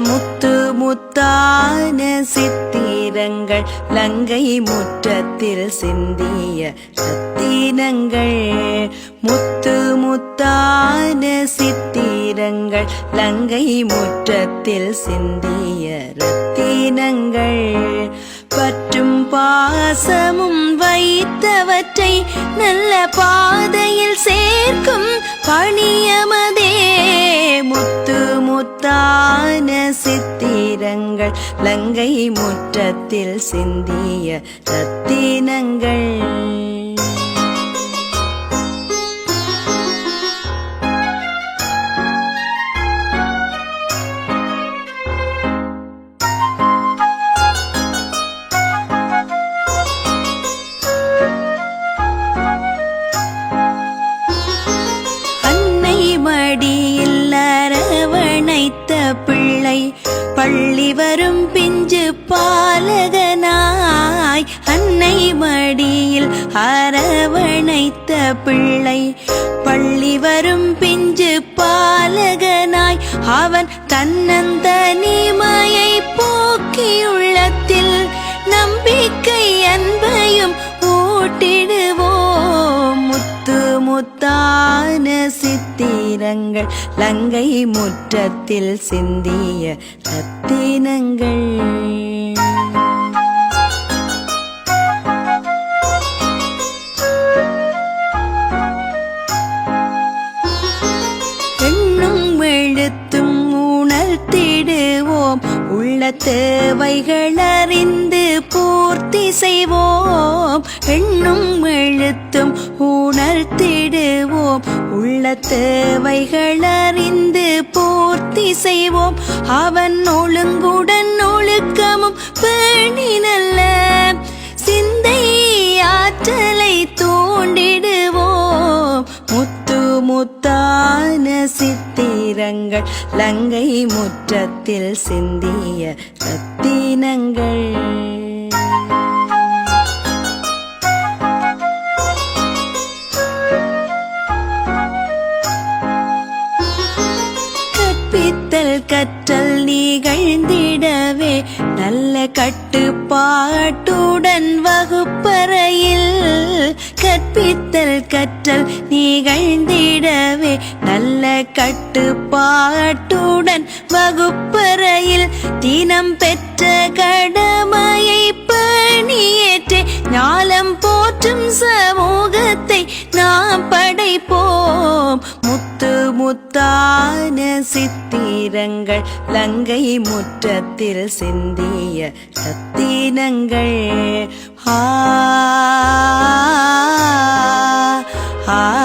முத்து முத்தான சித்திரங்கள் லங்கை முற்றத்தில் சிந்திய சத்தீனங்கள். முத்து முத்தான சித்திரங்கள் லங்கை முற்றத்தில் சிந்திய ரத்தீனங்கள். பற்றும் பாசமும் வைத்தவற்றை நல்ல பாதையில் சேர்க்கும் பணியம முத்தான சித்திரங்கள் லங்கை முற்றத்தில் சிந்திய ரத்தினங்கள் பள்ளி வரும் பிஞ்சு பாலகனாய் அன்னை மடியில் அரவணைத்த பிள்ளை. பள்ளி வரும் பிஞ்சு பாலகனாய் அவன் தன்னந்தனிமையை முத்தான சித்திரங்கள் லங்கை முற்றத்தில் சிந்திய ரத்தினங்கள் தேவைகள் அறிந்து பூர்த்தி செய்வோம். எண்ணும் எழுத்து உள்ள தேவைகள் அறிந்து பூர்த்தி செய்வோம். அவன் ஒழுங்குடன் ஒழுக்கமும் பேணி நல்ல சிந்தை ஆற்றலை தூண்டிடுவோம். முத்து முத்தான சித்திரங்கள் லங்கை முற்றத்தில் சிந்திய ரத்தினங்கள் கற்றல் நிகழ்ந்திடவே நல்ல கட்டுப்பாட்டுடன் வகுப்பறையில் கற்பித்தல் கற்றல் நிகழ்ந்திடவே நல்ல கட்டுப்பாட்டுடன் வகுப்பறையில் தினம் பெற்ற முத்தான சித்திரங்கள் லங்கை முற்றத்தில் சிந்திய சத்தீனங்கள். ஆ ஆ